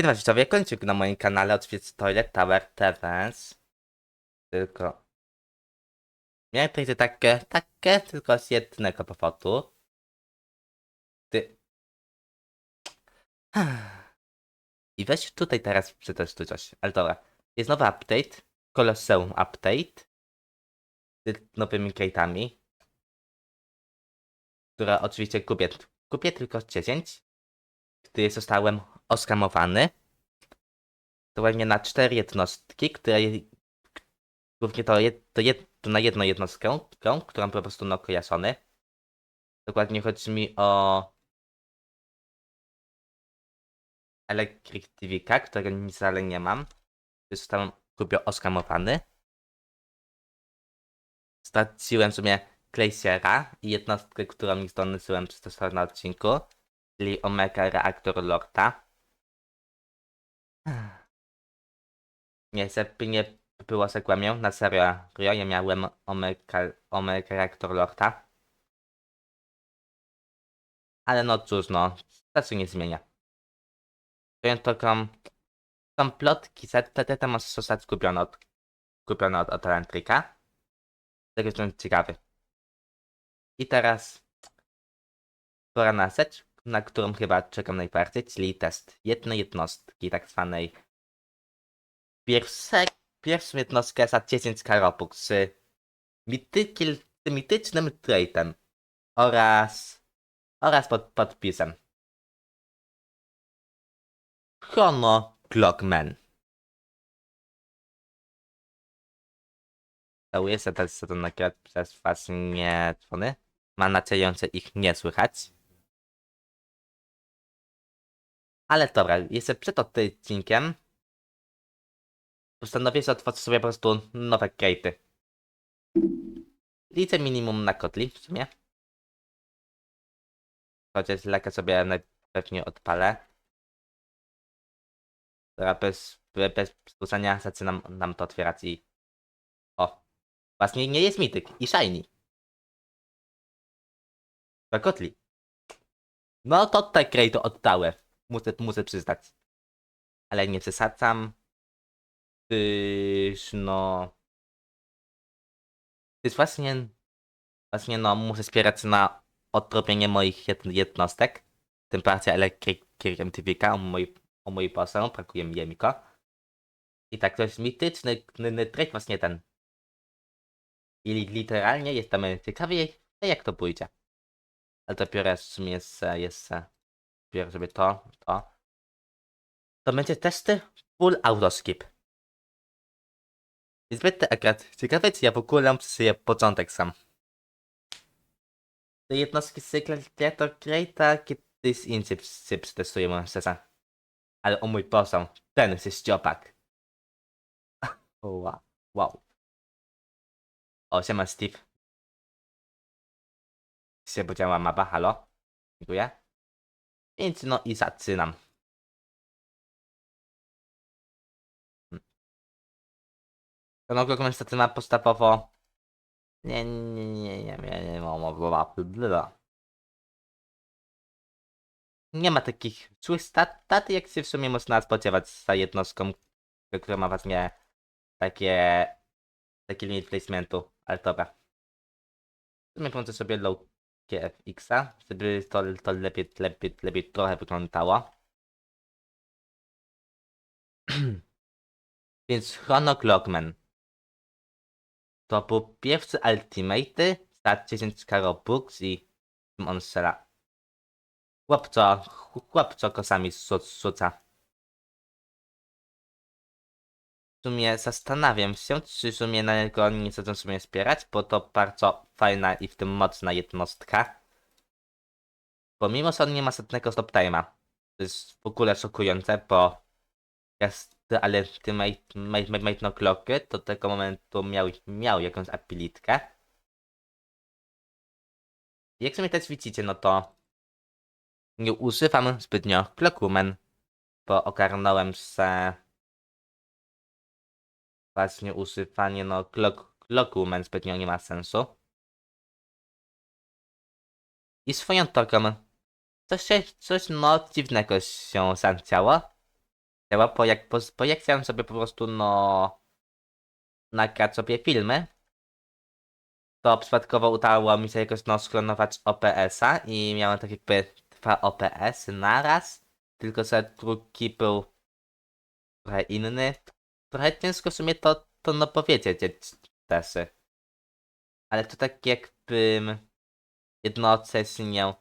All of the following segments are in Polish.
Witam widzowie, kończyk na moim kanale odwiedz Toilet Tower TVS. Tylko... Miałem tutaj takie, takie, tylko z jednego powodu. Ty... I weź tutaj teraz przetestuj coś, ale dobra. Jest nowy update, Colosseum Update. Z nowymi gate'ami. Które oczywiście kupię, kupię tylko 10. Gdy zostałem oskamowany. Dokładnie na cztery jednostki, które głównie to, jed, to, jed, to na jedną jednostkę, którą którą po prostu no kojarzony. Dokładnie chodzi mi o Electric TVK, którego nic wcale nie mam. Zostałem kupił oskamowany. Straciłem w sumie Glaciera i jednostkę, którą mi zdążyłem przetestować na odcinku, czyli Omega Reaktor Lorda. Nie, żeby nie było sekłamią, na serio, ja miałem Omega Reaktor Lorda. Ale no cóż, no, się nie zmienia. Tylko, są plotki, to może zostać kupione od, kupione od, Electrika. Tak jestem ciekawy. I teraz pora na rzecz, na którą chyba czekam najbardziej, czyli test jednej jednostki, tak zwanej pierwsze, pierwszą jednostkę za 10 karopuk z mityki, z mitycznym trade'em oraz oraz pod podpisem. Chrono Clockman. Się też za to nagrywać przez was nie dzwony. Mam nadzieję, że ich nie słychać. Ale dobra, jeszcze przed odcinkiem postanowię że otworzyć sobie po prostu nowe gate'y. Liczę minimum na kotli w sumie. Chociaż lekę sobie najpewniej odpalę. Dobra, bez, bez skrócenia zaczynam nam to otwierać i... O! Właśnie nie jest mityk i shiny. Dwa kotli. No to te krejto oddałem. Muszę, muszę przyznać. Ale nie przesadzam. Gdyż no... Gdyż właśnie... Właśnie no muszę wspierać na odrobienie moich jed jednostek. Tym bardziej elektrykiem o mój, o mój poseł, brakuje mi Jemiko. I tak to jest mityczny trik właśnie ten. I literalnie jestem ciekawy jak to pójdzie. Ale dopiero w sumie jest, jest biorę sobie to, to. To będzie testy full autoskip. I zbyt akurat ciekawe, czy ja w ogóle sobie początek sam. Te jednostki z Creator Creator kiedyś indziej się przetestujemy szczerze. Ale o mój posąg, ten jest ściopak. wow. wow. O, siema Steve. Się podziała mapa, halo? Dziękuję. Więc no i zaczynam. Ten okrąg niestety ma podstawowo... Nie, nie, nie, nie, nie, nie, mam bla. Nie ma takich złych stat, jak się w sumie można spodziewać za jednostką, która ma właśnie takie... taki limit placementu, ale dobra. W sumie sobie low GFX-a, żeby to, to lepiej, lepiej, lepiej trochę wyglądało. Więc Chrono Clockman. To był pierwszy Ultimate za 10 Robux i on strzela. Chłopco, chłopco kosami rzuca. W sumie zastanawiam się, czy w sumie na niego nie chcę w sumie wspierać, bo to bardzo fajna i w tym mocna jednostka. Pomimo, że on nie ma setnego stop time'a. To jest w ogóle szokujące, bo jest ale ty mate, no clocky, do tego momentu miał, miał jakąś apilitkę. Jak sobie też widzicie, no to nie używam zbytnio Clockwoman, bo ogarnąłem se właśnie używanie no Clock, Clockwoman zbytnio nie ma sensu. I swoją drogą coś, coś no dziwnego się zadziało. chciała, bo jak, bo, bo jak chciałem sobie po prostu, no, nagrać sobie filmy, to przypadkowo udało mi się jakoś, no, sklonować OPS-a i miałem tak jakby dwa OPS-y naraz, tylko że drugi był trochę inny. Trochę ciężko w sumie to, to no powiedzieć też. Ale to tak jakbym jednocześnie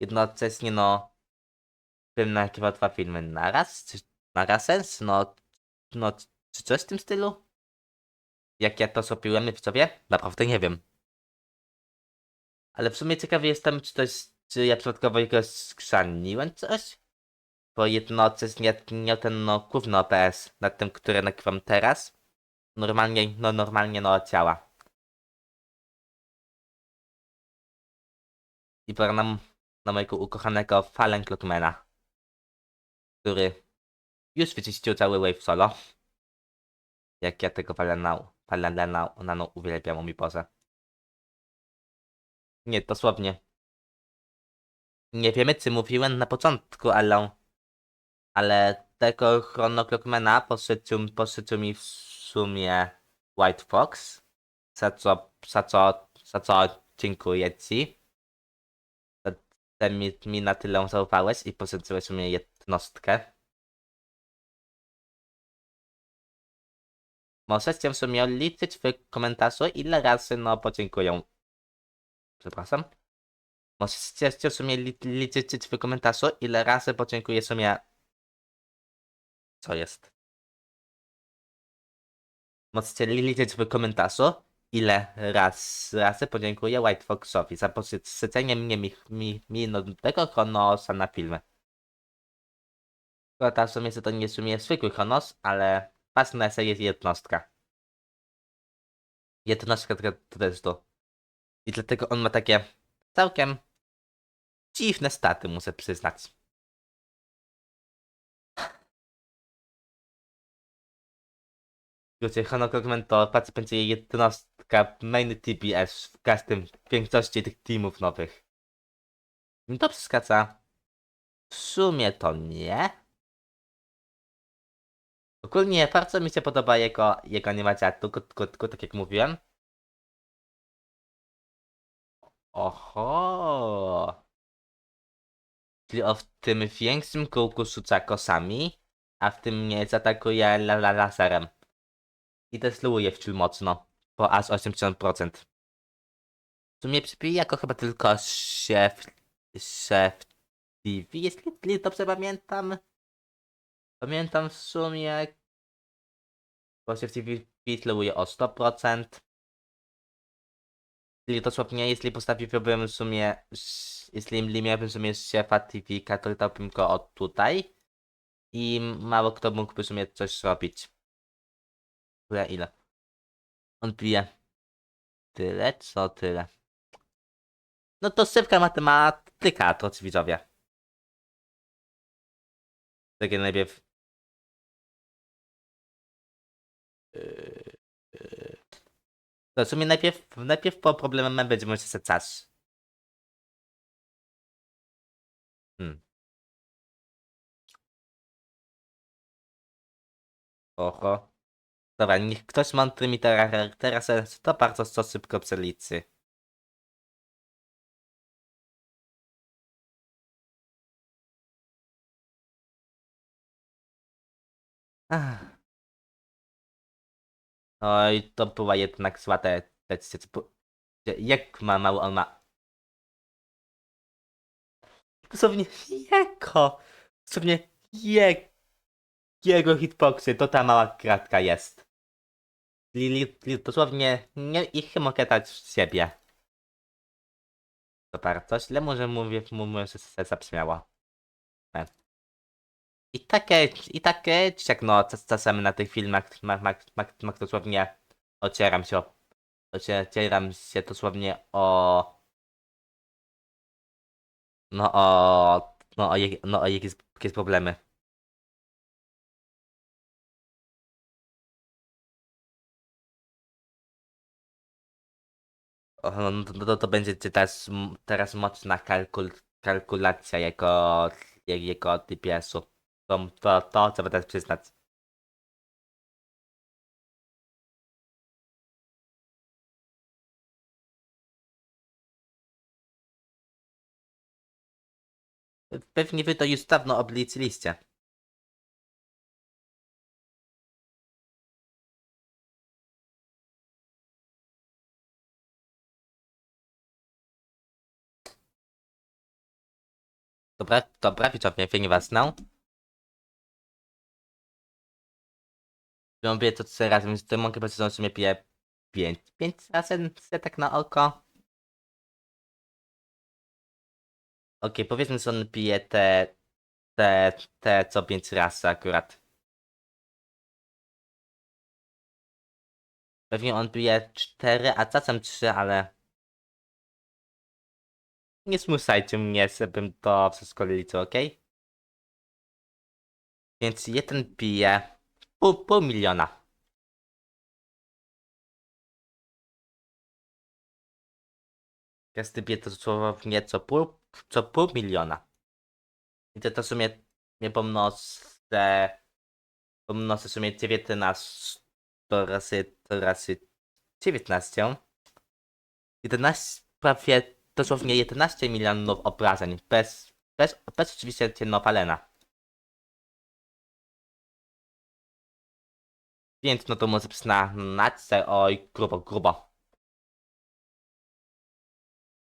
jednocześnie no bym nagrywał dwa filmy naraz, czy naraz sens? No, no, czy coś w tym stylu? Jak ja to zrobiłem w sobie? Naprawdę nie wiem. Ale w sumie ciekawy jestem, czy coś, czy ja przypadkowo jego skrzaniłem coś? Bo jednocześnie nie ten no główny OPS nad tym, który nagrywam teraz. Normalnie, no normalnie no ciała. I pora na, na mojego ukochanego Fallen Clockmana, który już wyczyścił cały wave solo. Jak ja tego Falena, Falena nano uwielbiam, mi Boże. Nie, dosłownie. Nie wiemy, czy mówiłem na początku, ale... Ale tego Chrono Clockmana pożyczył, pożyczył mi w sumie White Fox. Za co, za co, za co dziękuję ci. Że mi, mi na tyle zaufałeś i pożyczyłeś mi jednostkę. Możecie w sumie liczyć w komentarzu, ile razy no podziękuję. Przepraszam. Możecie w sumie li, liczyć w komentarzu, ile razy podziękuję w sumie. Co jest? Możecie liczyć w komentarzu, ile raz, razy podziękuję White Foxowi za posycenie mnie mi, mi, minutnego Chronosa na filmy. Szkoda w sumie, że to nie w sumie zwykły Chronos, ale Fastnessa jest jednostka. Jednostka testu. I dlatego on ma takie całkiem dziwne staty, muszę przyznać. Wiecie, Honokogman to patrzę będzie jednostka main TBS w każdym, w większości tych teamów nowych. To przeszkadza. W sumie to nie. Ogólnie bardzo mi się podoba jego, jego animacja, tylko, tylko, tylko tak jak mówiłem. Oho. Czyli o w tym większym kółku rzuca kosami, a w tym nie zaatakuje la, la, laserem. I desluje wciul mocno, po aż 80%. W sumie jako chyba tylko szef, szef TV, jeśli dobrze pamiętam. Pamiętam w sumie, bo szef TV desluje o 100%. Czyli dosłownie, jeśli postawiłbym w sumie, jeśli miałbym w sumie szefa TV, to dałbym go od tutaj. I mało kto mógłby w sumie coś robić. Tyle ile? On pije. Tyle, co tyle. No to szybka matematyka, drodzy widzowie. Takie najpierw. Yy, yy. To w sumie najpierw, najpierw po problemem będziemy się secać. Hmm. Oho. Dobra, niech ktoś mądry mi teraz, to bardzo szybko przeliczy. Ach. Oj, to była jednak zła Jak ma mało on ma? Dosłownie jego! Dosłownie jego! Jego hitboxy to ta mała kratka jest. Lili, li, dosłownie nie ich dać w siebie. To bardzo źle może mówię, mówię, że się zabrzmiało. E. I takie, i takie, jak no, czas- czasem na tych filmach mak, mak, mak, mak dosłownie ocieram się o, ocieram się dosłownie o, no o, no o, no o jakieś, jakieś problemy. No, to, to, będzie teraz, teraz mocna kalkul, kalkulacja jego, je- jego DPS-u. to, to, to co będę przyznać. Pewnie wy to już dawno obliczyliście. Dobra, dobra, widzowie, was znał. Robię to trzy razy, więc to mogę powiedzieć, że w sumie piję 5, 5 razy setek na oko. Okej, powiedzmy, że on pije te, te, te co 5 razy akurat. Pewnie on pije 4, a czasem 3, ale... Nie zmuszajcie mnie, żebym to wszystko liczył, ok? Więc jeden pije pół, pół miliona. Każdy bije to dosłownie co pół, co pół miliona. I to, to w sumie nie pomnożę, pomnożę w sumie 19 razy, razy 19. 11, prawie dosłownie 11 milionów obrażeń, bez, bez, bez oczywiście cienopalena. Więc no to może na naczce, oj, grubo, grubo.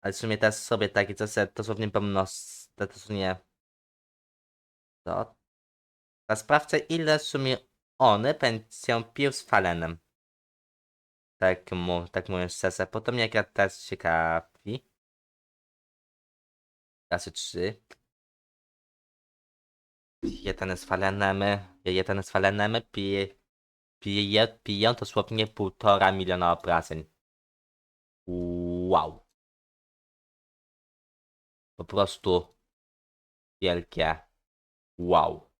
Ale w sumie teraz sobie takie co se dosłownie pomno, dosłownie... To... Teraz sprawdzę ile w sumie one będą pił z falenem. Tak, mu, tak mówiąc szczerze, potem jak ja teraz ciekawi. Razy 3. Jeden z falenem, jeden z falenem pije, pije, piją dosłownie półtora miliona obrażeń. Wow. Po prostu wielkie wow.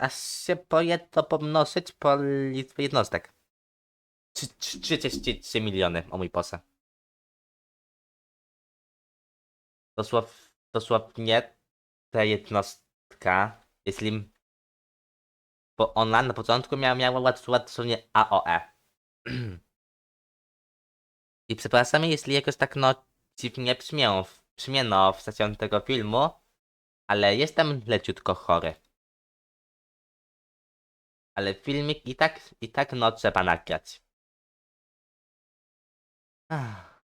Aż się boję to pomnożyć po liczbie jednostek. Trzy- trzy- 33 miliony, o mój Boże. Dosław, dosłownie ta jednostka, jeśli... Bo ona na początku miała, miała dosłownie AOE. I przepraszam, jeśli jakoś tak no dziwnie brzmią, w- brzmię no w stacją tego filmu, ale jestem leciutko chory. Ale filmik i tak, i tak no trzeba nagrać. Ach.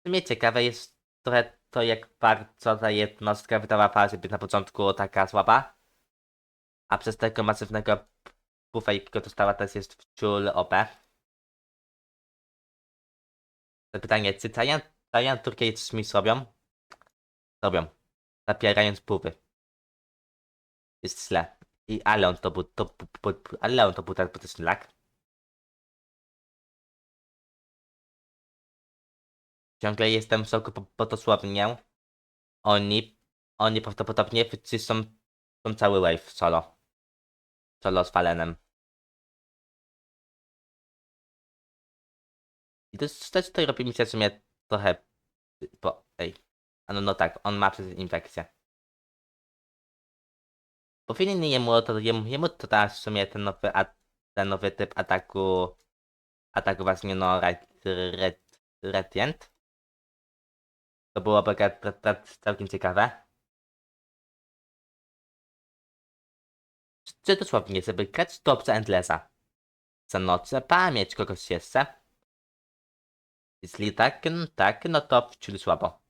W sumie ciekawe jest trochę to, jak bardzo ta jednostka wydała być na początku taka słaba. A przez tego masywnego buffa, jakiego dostała, teraz jest wciul OP. To pytanie, czy Tajan, Tajan Turkiej mi robią? Robią. Zapierając buffy. Jest źle. I ale on to był, to, ale on to był ten potyczny lak. Ciągle jestem w szoku, bo, bo dosłownie oni, oni prawdopodobnie wyczyszczą tą cały wave solo. Solo z Falenem. I to też tutaj robi mi się w sumie trochę, bo, ej, no, no tak, on ma przecież infekcję. Powinien jemu, to, jemu, jemu to dać w sumie ten nowy, a, ten nowy typ ataku, ataku właśnie no, red, red, Radiant. To ta- całkiem ciekawe. Czy- dosłownie, żeby grać dobrze Endlessa? Za nocę pamięć kogoś jeszcze? Jeśli tak, no tak, no to wciąż słabo.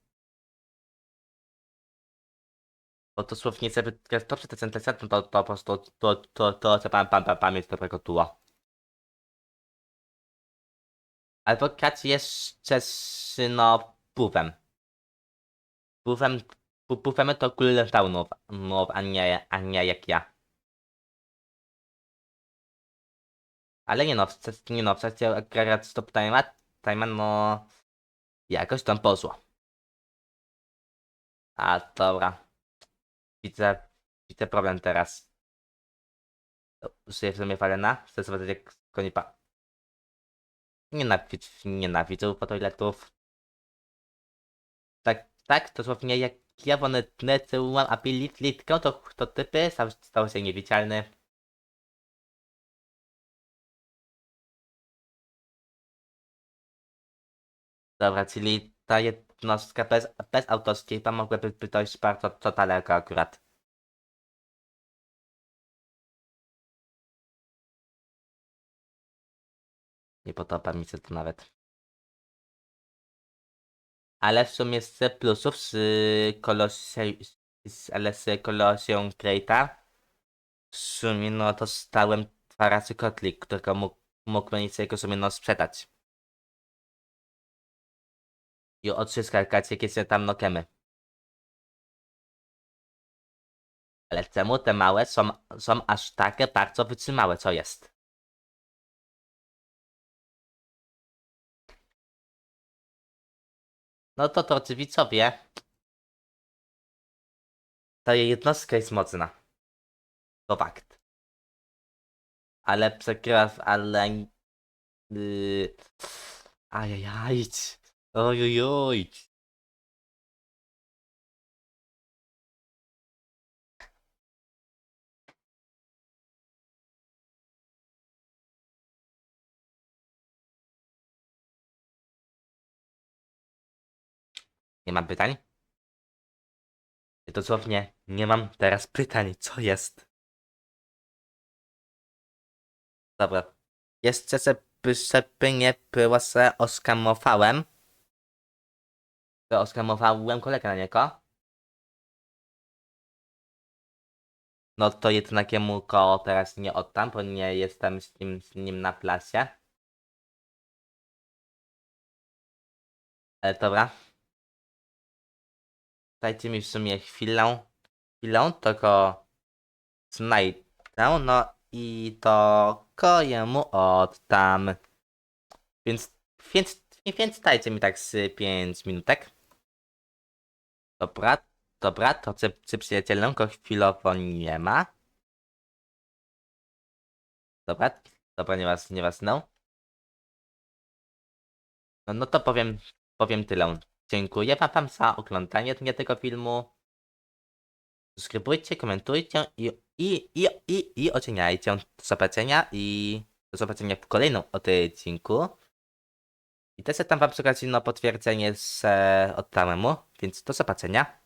Bo dosłownie, żeby grać dobrze te Endlessa, no to, to po prostu to, to, to trzeba pa, pa, pamięć dobrego tuła. Albo grać jeszcze no, buwem. Buwem, bu- buwem to cooldownów, no, a nie, a nie jak ja. Ale nie no, nie no, w sensie akurat stop time'a, time'a no, jakoś tam poszło. A dobra. Widzę, widzę problem teraz. Użyję w sumie Falena, chcę zobaczyć jak konipa. Nienawidz, nienawidzę fotoiletów. Tak, tak, dosłownie jak ja one necyłam apilit litkę, to, to typy stał, stał się niewidzialny. Dobra, czyli ta jednostka bez, bez autoskipa mogłaby być bardzo co daleko akurat. Nie podoba mi się to nawet. Ale w sumie z plusów z Colosseum, z, ale w sumie no to stałem dwa razy kotlik, którego mógł, mógłbym sobie w sumie no sprzedać. I odzyskać jakie się tam nokemy. Ale czemu te małe są, są aż takie bardzo wytrzymałe, co jest? No to drodzy widzowie, ta jednostka jest mocna. To fakt. Ale przegrywa, ale... Yy... Ajajaj. Ojojoj. Nie mam pytań? Dosłownie nie mam teraz pytań, co jest? Dobra. Jeszcze żeby, żeby nie było, że oskamowałem. To oskamowałem kolegę na niego. No to jednak jemu go teraz nie oddam, bo nie jestem z nim, z nim na plasie. Ale dobra. Dajcie mi w sumie chwilę. Chwilę, go znajdę. No i to go jemu oddam. Więc, więc, więc dajcie mi tak z 5 minutek. Dobra, dobra, to czy, czy przyjacielem go chwilowo nie ma? Dobra, dobra, nie was, nie was, no. No, no to powiem, powiem tyle. Dziękuję wam, za oglądanie tego filmu. Subskrybujcie, komentujcie i, i, i, i, i oceniajcie. Do zobaczenia i do zobaczenia w kolejnym odcinku. I też tam wam przy okazji no, potwierdzenie z e, oddałem mu, więc do zobaczenia.